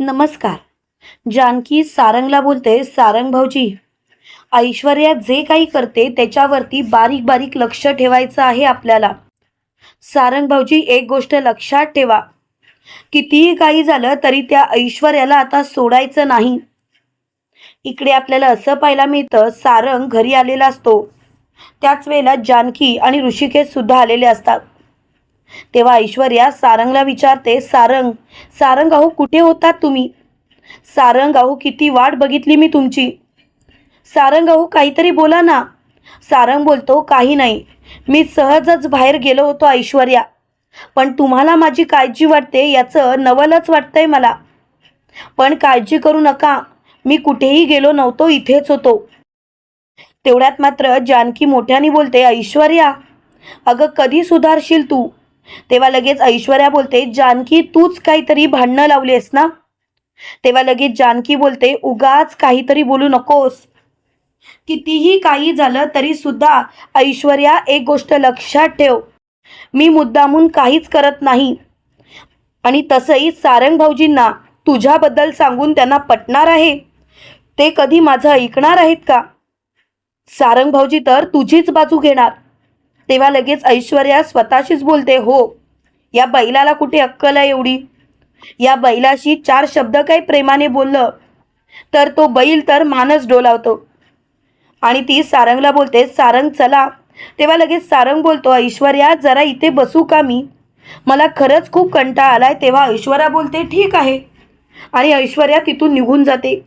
नमस्कार. जानकी सारंगला बोलते सारंग भाऊजी ऐश्वर्या जे काही करते त्याच्यावरती बारीक बारीक लक्ष ठेवायचं आहे आपल्याला. सारंग भाऊजी एक गोष्ट लक्षात ठेवा. कितीही काही झालं तरी त्या ऐश्वर्याला आता सोडायचं नाही. इकडे आपल्याला असं पाहायला मिळतं सारंग घरी आलेला असतो. त्याच वेळेला जानकी आणि ऋषिकेश सुद्धा आलेले असतात. तेव्हा ऐश्वर्या सारंगला विचारते सारंग सारंग अहो कुठे होतात तुम्ही? सारंग अहो किती वाट बघितली मी तुमची. सारंग अहो काहीतरी बोला ना. सारंग बोलतो काही नाही. मी सहजच बाहेर गेलो होतो ऐश्वर्या. पण तुम्हाला माझी काळजी वाटते याचं नवलच वाटतंय मला. पण काळजी करू नका. मी कुठेही गेलो नव्हतो इथेच होतो. तेवढ्यात मात्र जानकी मोठ्याने बोलते ऐश्वर्या अगं कधी सुधारशील तू? तेव्हा लगेच ऐश्वर्या बोलते जानकी तूच काहीतरी भांडणं लावलीस ना? तेव्हा लगेच जानकी बोलते उगाच काहीतरी बोलू नकोस. कितीही काही झालं तरी सुद्धा ऐश्वर्या एक गोष्ट लक्षात ठेव मी मुद्दामून काहीच करत नाही. आणि तसंही सारंग भाऊजींना तुझ्याबद्दल सांगून त्यांना पटणार आहे? ते कधी माझं ऐकणार आहेत का? सारंग भाऊजी तर तुझीच बाजू घेणार. तेव्हा लगेच ऐश्वर्या स्वतःशीच बोलते हो या बैलाला कुठे अक्कल आहे एवढी? या बैलाशी चार शब्द काही प्रेमाने बोललं तर तो बैल तर मानस डोलावतो. आणि ती सारंगला बोलते सारंग चला. तेव्हा लगेच सारंग बोलतो ऐश्वर्या जरा इथे बसू का मी? मला खरंच खूप कंटाळा आलाय. तेव्हा ऐश्वर्या बोलते ठीक आहे. आणि ऐश्वर्या तिथून निघून जाते.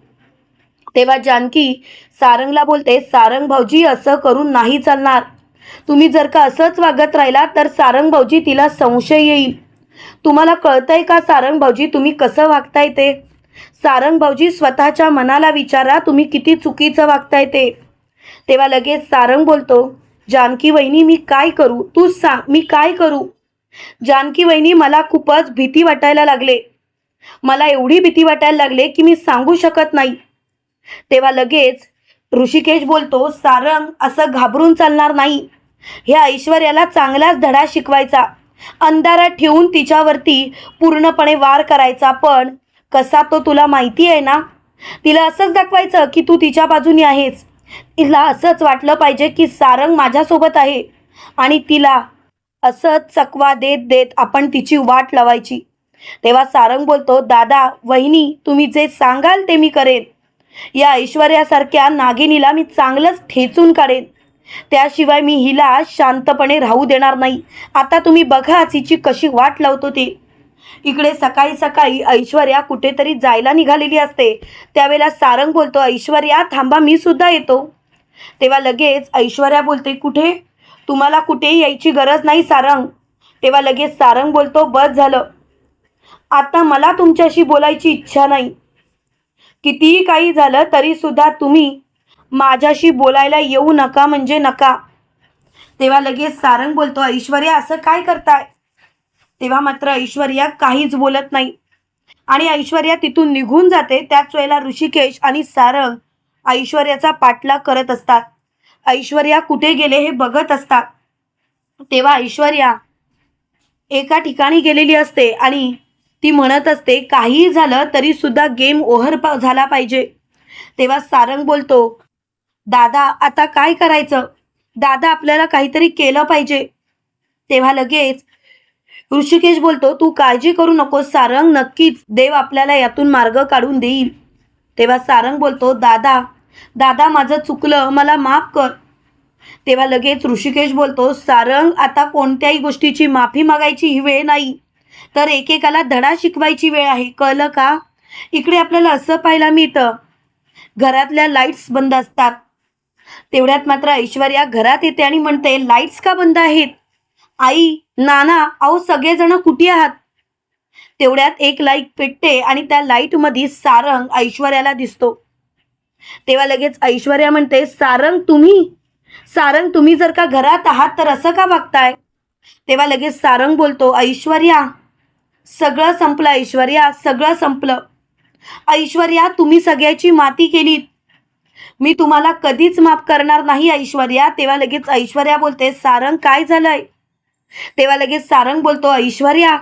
तेव्हा जानकी सारंगला बोलते सारंग भाऊजी असं करून नाही चालणार. तुम्ही जर का असंच वागत राहिला तर सारंग भाऊजी तिला संशय येईल. तुम्हाला कळतंय का सारंग भाऊजी तुम्ही कसं वागताय ते? सारंग भाऊजी स्वतःच्या मनाला विचारा तुम्ही किती चुकीचं वागताय ते. तेव्हा लगेच सारंग बोलतो जानकी वहिनी मी काय करू? तूच सांग मी काय करू? जानकी वहिनी मला खूपच भीती वाटायला लागले. मला एवढी भीती वाटायला लागले की मी सांगू शकत नाही. तेव्हा लगेच ऋषिकेश बोलतो सारंग असं घाबरून चालणार नाही. ह्या ऐश्वर्याला चांगलाच धडा शिकवायचा. अंधारात ठेवून तिच्यावरती पूर्णपणे वार करायचा. पण कसा तो तुला माहिती आहे ना? तिला असंच दाखवायचं की तू तिच्या बाजूनी आहेस. तिला असंच वाटलं पाहिजे की सारंग माझ्यासोबत आहे. आणि तिला असंच चकवा देत देत आपण तिची वाट लावायची. तेव्हा सारंग बोलतो दादा वहिनी तुम्ही जे सांगाल ते मी करेन. या ऐश्वर्यासारख्या नागिनीला मी चांगलंच ठेचून काढेन. त्याशिवाय मी हिला शांतपणे राहू देणार नाही. आता तुम्ही बघाच हिची कशी वाट लावतो ती. इकडे सकाळी सकाळी ऐश्वर्या कुठेतरी जायला निघालेली असते. त्यावेळेला सारंग बोलतो ऐश्वर्या थांबा मी सुद्धा येतो. तेव्हा लगेच ऐश्वर्या बोलते कुठे? तुम्हाला कुठेही यायची गरज नाही सारंग. तेव्हा लगेच सारंग बोलतो बस झालं. आता मला तुमच्याशी बोलायची इच्छा नाही. कितीही काही झालं तरी सुद्धा तुम्ही माझ्याशी बोलायला येऊ नका म्हणजे नका. तेव्हा लगेच सारंग बोलतो ऐश्वर्या असं काय करताय? तेव्हा मात्र ऐश्वर्या काहीच बोलत नाही. आणि ऐश्वर्या तिथून निघून जाते त्याच वेळेला ऋषिकेश आणि सारंग ऐश्वर्याचा पाठलाग करत असतात. ऐश्वर्या कुठे गेले हे बघत असतात. तेव्हा ऐश्वर्या एका ठिकाणी गेलेली असते आणि ती म्हणत असते काहीही झालं तरी सुद्धा गेम ओव्हर पा झाला पाहिजे. तेव्हा सारंग बोलतो दादा आता काय करायचं? दादा आपल्याला काहीतरी केलं पाहिजे. तेव्हा लगेच ऋषिकेश बोलतो तू काळजी करू नकोस सारंग नक्कीच देव आपल्याला यातून मार्ग काढून देईल. तेव्हा सारंग बोलतो दादा दादा माझं चुकलं मला माफ कर. तेव्हा लगेच ऋषिकेश बोलतो सारंग आता कोणत्याही गोष्टीची माफी मागायची ही वेळ नाही. तर एकेकाला धडा शिकवायची वेळ आहे. कळलं का? इकडे आपल्याला असं पाहायला मिळतं. घरातल्या लाईट्स बंद असतात. तेवढ्यात मात्र ऐश्वर्या घरात येते आणि म्हणते लाईट्स का बंद आहेत? आई नाना अहो सगळेजण कुठे आहात? तेवढ्यात एक लाइट पेटते आणि त्या लाईटमध्ये सारंग ऐश्वर्याला दिसतो. तेव्हा लगेच ऐश्वर्या म्हणते सारंग तुम्ही? सारंग तुम्ही जर का घरात आहात तर असं का वागताय? तेव्हा लगेच सारंग बोलतो ऐश्वर्या सगळं संपलं ऐश्वर्या सगळं संपलं. ऐश्वर्या तुम्ही सगळ्याची माती केलीत. मी तुम्हाला कधीच माफ करणार नाही ऐश्वर्या. तेव्हा लगेच ऐश्वर्या बोलते सारंग काय झालंय? तेव्हा लगेच सारंग बोलतो ऐश्वर्या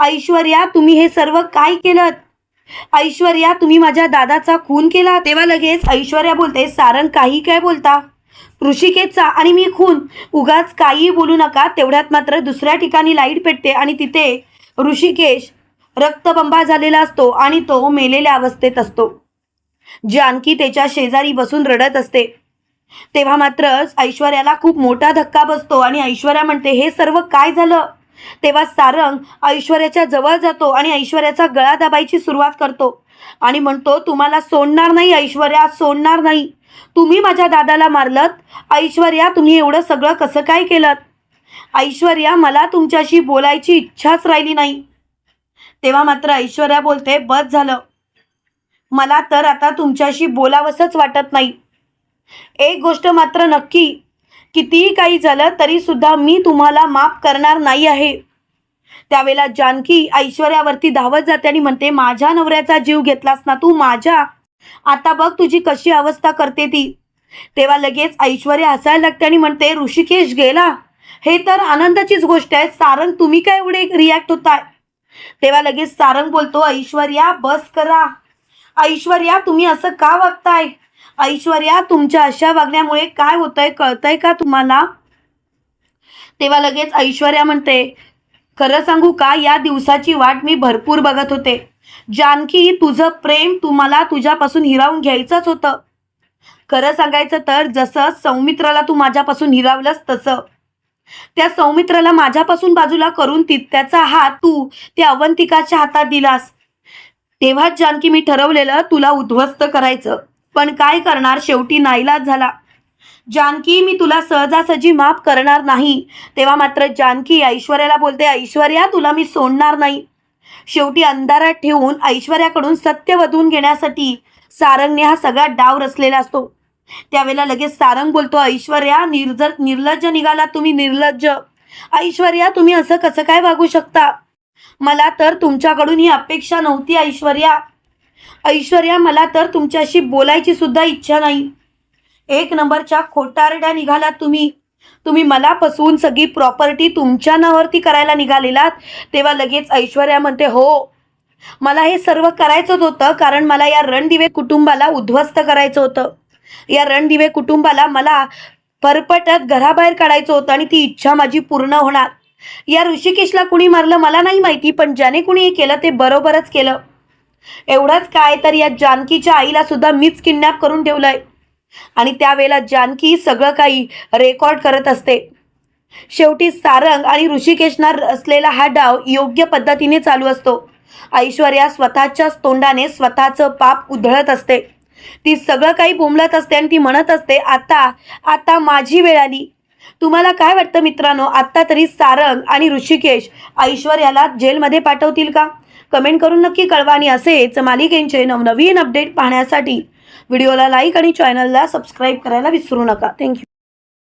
ऐश्वर्या तुम्ही हे सर्व काय केलं ऐश्वर्या तुम्ही माझ्या दादाचा खून केला. तेव्हा लगेच ऐश्वर्या बोलते सारंग काही काय बोलता? ऋषिकेशचा आणि मी खून. उगाच काही बोलू नका तेवढ्यात मात्र दुसऱ्या ठिकाणी लाइट पेटते आणि तिथे ऋषिकेश रक्तबंबा झालेला असतो आणि तो मेलेल्या अवस्थेत असतो. जानकी त्याच्या शेजारी बसून रडत असते. तेव्हा मात्र ऐश्वर्याला खूप मोठा धक्का बसतो आणि ऐश्वर्या म्हणते हे सर्व काय झालं? तेव्हा सारंग ऐश्वर्याच्या जवळ जातो आणि ऐश्वर्याचा गळा दाबायची सुरुवात करतो. आणि म्हणतो तुम्हाला सोडणार नाही ऐश्वर्या सोडणार नाही. तुम्ही माझ्या दादाला मारलत. ऐश्वर्या तुम्ही एवढं सगळं कसं काय केलं ऐश्वर्या मला तुमच्याशी बोलायची इच्छाच राहिली नाही. तेव्हा मात्र ऐश्वर्या बोलते बस झालं. मला तर आता तुमच्याशी बोलावंसंच वाटत नाही. एक गोष्ट मात्र नक्की कितीही काही झालं तरी सुद्धा मी तुम्हाला माफ करणार नाही आहे. त्यावेळेला जानकी ऐश्वर्यावरती धावत जाते आणि म्हणते माझ्या नवऱ्याचा जीव घेतलास ना तू माझ्या? आता बघ तुझी कशी अवस्था करते ती. तेव्हा लगेच ऐश्वर्या हसायला लागते आणि म्हणते ऋषिकेश गेला? हे तर आनंदाचीच गोष्ट आहे. सारंग तुम्ही काय एवढे रिॲक्ट होताय तेव्हा लगेच सारंग बोलतो ऐश्वर्या बस करा. ऐश्वर्या तुम्ही असं का वागताय? ऐश्वर्या तुमच्या अशा वागण्यामुळे काय होतंय कळतंय का तुम्हाला? तेव्हा लगेच ऐश्वर्या म्हणते खरं सांगू का या दिवसाची वाट मी भरपूर बघत होते. जानकी तुझं प्रेम तुम्हाला तुझ्यापासून हिरावून घ्यायचंच होतं. खरं सांगायचं तर जसं सौमित्राला तू माझ्यापासून हिरावलंस तसं. त्या सौमित्राला माझ्यापासून बाजूला करून ती त्याचा हात तू त्या अवंतिकाच्या हातात दिलास. तेव्हाच जानकी मी ठरवलेलं तुला उद्ध्वस्त करायचं. पण काय करणार? शेवटी नाईलाज झाला. जानकी मी तुला सहजासहजी माफ करणार नाही. तेव्हा मात्र जानकी ऐश्वर्याला बोलते ऐश्वर्या तुला मी सोडणार नाही. शेवटी अंधारात ठेवून ऐश्वर्याकडून सत्य वधून घेण्यासाठी सारंगने हा सगळा डाव रचलेला असतो. त्यावेळेला लगेच सारंग बोलतो ऐश्वर्या निर्ज निर्लज्ज निघाला तुम्ही निर्लज्ज. ऐश्वर्या तुम्ही असं कसं काय वागू शकता? मला तर तुमच्याकडून ही अपेक्षा नव्हती ऐश्वर्या. ऐश्वर्या मला तर तुमच्याशी बोलायची सुद्धा इच्छा नाही. एक नंबरच्या खोटारड्या निघालात तुम्ही. तुम्ही मला फसवून सगळी प्रॉपर्टी तुमच्या नावावरती करायला निघालेलात. तेव्हा लगेच ऐश्वर्या म्हणते हो. मला हे सर्व करायचंच होतं कारण मला या रणदिवे कुटुंबाला उद्ध्वस्त करायचं होतं. या रणदिवे कुटुंबाला मला परपटत घराबाहेर काढायचं होतं आणि ती इच्छा माझी पूर्ण होणार. या ऋषिकेशला कुणी मारलं मला नाही माहिती पण ज्याने कुणी हे केलं ते बरोबरच केलं. एवढंच काय तर या जानकीच्या आईला सुद्धा मीच किडनॅप करून ठेवलंय. आणि त्यावेळेला जानकी सगळं काही रेकॉर्ड करत असते. शेवटी सारंग आणि ऋषिकेशना असलेला हा डाव योग्य पद्धतीने चालू असतो. ऐश्वर्या स्वतःच्याच तोंडाने स्वतःचं पाप उधळत असते. ती सगळं काही बोंबलत असते आणि ती म्हणत असते आता आता माझी वेळ आली. तुम्हाला काय वाटतं मित्रांनो? आत्ता तरी सारंग आणि ऋषिकेश ऐश्वर्याला जेलमध्ये पाठवतील का? कमेंट करून नक्की कळवा आणि असेच मालिकेंचे नवनवीन अपडेट पाहण्यासाठी व्हिडिओला लाईक आणि चॅनलला सबस्क्राईब करायला विसरू नका. थँक्यू